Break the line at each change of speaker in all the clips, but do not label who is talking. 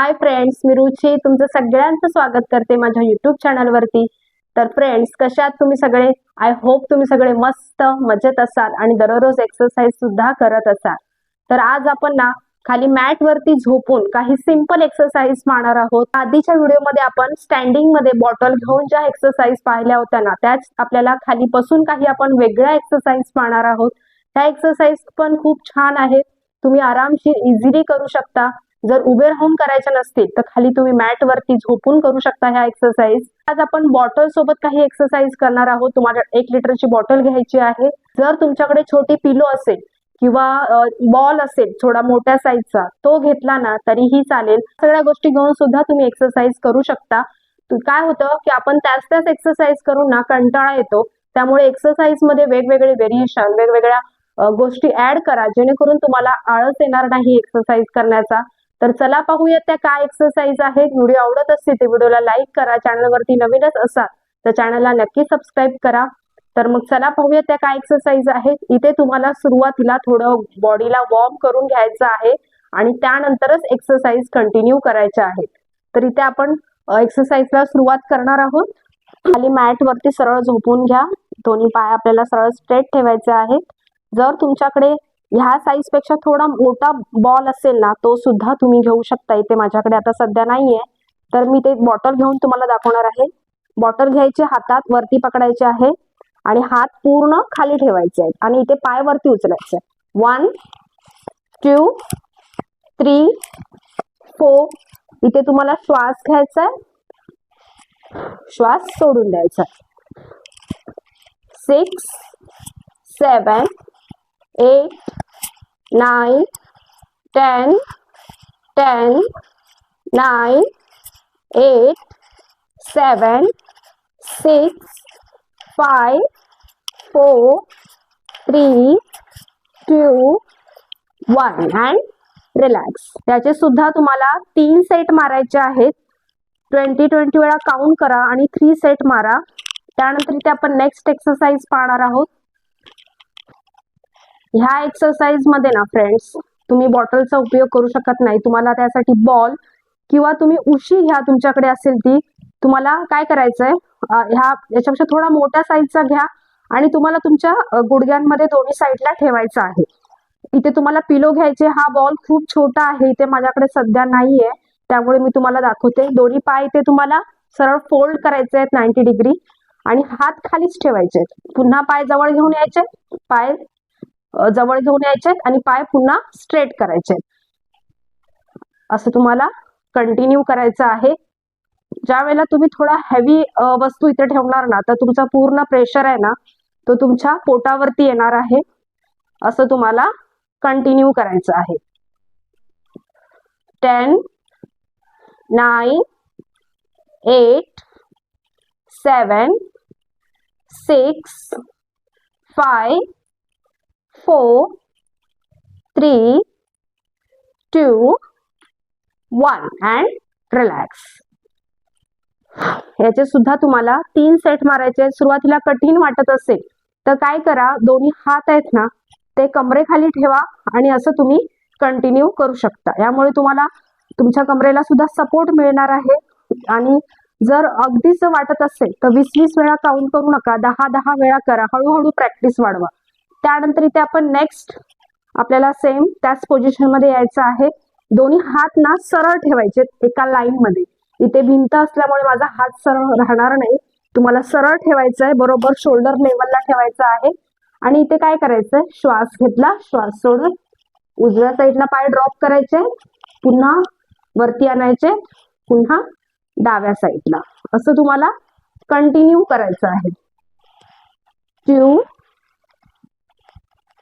Hi friends मी रुची. तुमचं सगळ्यांचं स्वागत करते माझ्या युट्यूब चॅनलवरती तर फ्रेंड्स कशात तुम्ही सगळे? आय होप तुम्ही सगळे मस्त मजेत असाल आणि दररोज एक्सरसाइज सुद्धा करत असाल. तर आज आपण ना खाली मॅट वरती झोपून काही सिंपल एक्सरसाइज पाहणार आहोत. आधीच्या व्हिडिओमध्ये आपण स्टँडिंगमध्ये बॉटल घेऊन ज्या एक्सरसाइज पाहिल्या होत्या ना त्याच आपल्याला खाली बसून काही आपण वेगळ्या एक्सरसाइज पाहणार आहोत. त्या एक्सरसाइज पण खूप छान आहेत. तुम्ही आरामशीर इझिली करू शकता. जर उभे राहून करायच्या नसतील तर खाली तुम्ही मॅट वरती झोपून करू शकता ह्या एक्सरसाइज आज आपण बॉटल सोबत काही एक्सरसाइज करणार आहोत. तुम्हाला एक लिटरची बॉटल घ्यायची आहे. जर तुमच्याकडे छोटी पिलो असेल किंवा बॉल असेल थोडा मोठ्या साईजचा तो घेतला ना तरीही चालेल. सगळ्या गोष्टी घेऊन सुद्धा तुम्ही एक्सरसाइज करू शकता. काय होतं की आपण त्याच त्याच एक्सरसाइज करून ना कंटाळा येतो. त्यामुळे एक्सरसाइजमध्ये वेगवेगळे व्हेरिएशन वेगवेगळ्या गोष्टी ऍड करा. जेणेकरून तुम्हाला आळस येणार नाही एक्सरसाइज करण्याचा. तर चला पाहूयात त्या काय एक्सरसाइज आहेत. व्हिडिओ आवडत असतील ते व्हिडिओला लाईक करा. चॅनलवरती नवीनच असाल तर चॅनलला नक्की सबस्क्राईब करा. तर मग चला पाहूया त्या काय एक्सरसाइज आहेत. इथे तुम्हाला सुरुवातीला थोडं बॉडीला वॉर्म करून घ्यायचं आहे आणि त्यानंतरच एक्सरसाइज कंटिन्यू करायच्या आहेत. तर इथे आपण एक्सरसाइजला सुरुवात करणार आहोत. खाली मॅट वरती सरळ झोपून घ्या. दोन्ही पाय आपल्याला सरळ स्ट्रेट ठेवायचे आहेत. जर तुमच्याकडे ह्या साईजपेक्षा थोडा मोठा बॉल असेल ना तो सुद्धा तुम्ही घेऊ शकता. इथे माझ्याकडे आता सध्या नाहीये. तर मी ते बॉटल घेऊन तुम्हाला दाखवणार आहे. बॉटल घ्यायचे हातात वरती पकडायचे आहे. आणि हात पूर्ण खाली ठेवायचे आहेत. आणि इथे पाय वरती उचलायचे वन टू थ्री फोर इथे तुम्हाला श्वास घ्यायचा आहे. श्वास सोडून द्यायचा six seven eight nine ten ten nine eight seven six five four three two, one. And relax याचे सुद्धा तुम्हाला तीन सेट मारायचे आहेत. ट्वेंटी ट्वेंटी वेळा काउंट करा आणि थ्री सेट मारा. त्यानंतर इथे आपण नेक्स्ट एक्सरसाइज पाहणार आहोत. ह्या एक्सरसाइजमध्ये ना फ्रेंड्स तुम्ही बॉटलचा उपयोग करू शकत नाही. तुम्हाला त्यासाठी बॉल किंवा तुम्ही उशी घ्या तुमच्याकडे असेल ती. तुम्हाला काय करायचंय? ह्या याच्यापेक्षा थोडा मोठ्या साईजचा घ्या आणि तुम्हाला तुमच्या गुडघ्यांमध्ये दोन्ही साईडला ठेवायचा आहे. इथे तुम्हाला पिलो घ्यायचे. हा बॉल खूप छोटा आहे. इथे माझ्याकडे सध्या नाहीये. त्यामुळे मी तुम्हाला दाखवते. दोन्ही पाय इथे तुम्हाला सरळ फोल्ड करायचे आहेत नाईन्टी डिग्री आणि हात खालीच ठेवायचे पुन्हा पाय जवळ घेऊन यायचे. पाय जवळ घेऊन यायचे आणि पाय पुन्हा स्ट्रेट करायचे. असं तुम्हाला कंटिन्यू करायचं आहे. ज्या वेळेला तुम्ही थोडा हेवी वस्तू इथे ठेवणार ना तर तुमचा पूर्ण प्रेशर आहे ना तो तुमच्या पोटावरती येणार आहे. असं तुम्हाला कंटिन्यू करायचं आहे. Ten nine eight seven six five four three two one and relax याचे सुद्धा तुम्हाला तीन सेट मारायचे सुरुवातीला कठीण वाटत असेल तर काय करा? दोन्ही हात आहेत ना ते कमरेखाली ठेवा आणि असं तुम्ही कंटिन्यू करू शकता. यामुळे तुम्हाला तुमच्या कमरेला सुद्धा सपोर्ट मिळणार आहे. आणि जर अगदीच वाटत असेल तर वीस वीस वेळा काउंट करू नका. दहा दहा वेळा करा. हळूहळू प्रॅक्टिस वाढवा. त्यानंतर इथे आपण नेक्स्ट आपल्याला सेम त्याच पोझिशनमध्ये यायचं आहे. दोन्ही हात ना सरळ ठेवायचे एका लाईन मध्ये. इथे भिंत असल्यामुळे माझा हात सरळ राहणार नाही. तुम्हाला सरळ ठेवायचं आहे बरोबर शोल्डर लेवलला ठेवायचं आहे. आणि इथे काय करायचंय? श्वास घेतला श्वास सोडून उजव्या साईडला पाय ड्रॉप करायचे. पुन्हा वरती आणायचे. पुन्हा डाव्या साईडला असं तुम्हाला कंटिन्यू करायचं आहे. ट्यू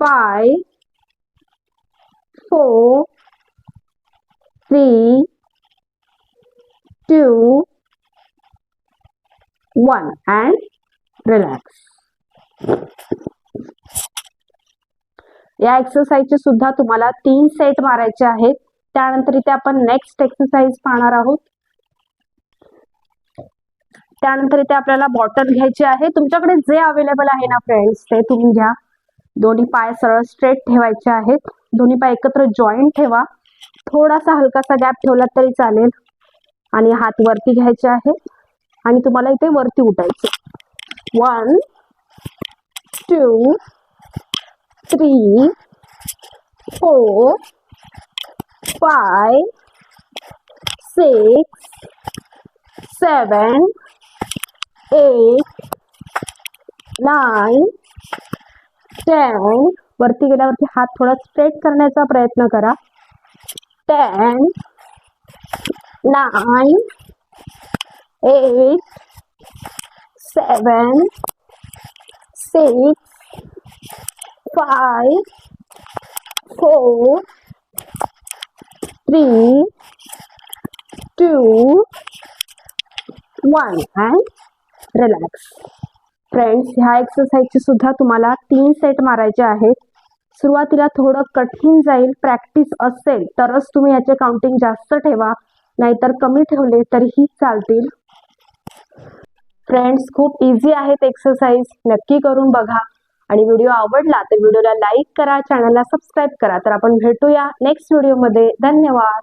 five, four, three, two, one. And relax. या एक्सरसाइजचे सुद्धा तुम्हाला तीन सेट मारायचे आहेत. त्यानंतर इथे आपण नेक्स्ट एक्सरसाइज पाहणार आहोत. त्यानंतर इथे आपल्याला बॉटल घ्यायची आहे. तुमच्याकडे जे अवेलेबल आहे ना फ्रेंड्स ते तुम्ही घ्या. दोन्ही पाय सरळ स्ट्रेट ठेवायचे आहेत. दोन्ही पाय एकत्र जॉईंट ठेवा. थोडासा हलकासा गॅप ठेवला तरी चालेल. आणि हात वरती घ्यायचे आहेत. आणि तुम्हाला इथे वरती उठायचे one two three four five six seven eight nine ten वरती गेल्यावरती हात थोडा स्ट्रेट करण्याचा प्रयत्न करा. Ten nine eight seven six five four three two one and relax friends ह्या एक्सरसाइजचे सुद्धा तुम्हाला तीन सेट मारायचे आहेत. सुरुवातीला थोडं कठीण जाईल प्रॅक्टिस असेल तरच तुम्ही याचे काउंटिंग जास्त ठेवा. नाहीतर कमी ठेवले तरीही चालतील. फ्रेंड्स खूप इझी आहेत एक्सरसाइज नक्की करून बघा. आणि व्हिडिओ आवडला तर व्हिडिओला लाईक करा चॅनलला सबस्क्राईब करा. तर आपण भेटूया नेक्स्ट व्हिडिओमध्ये धन्यवाद.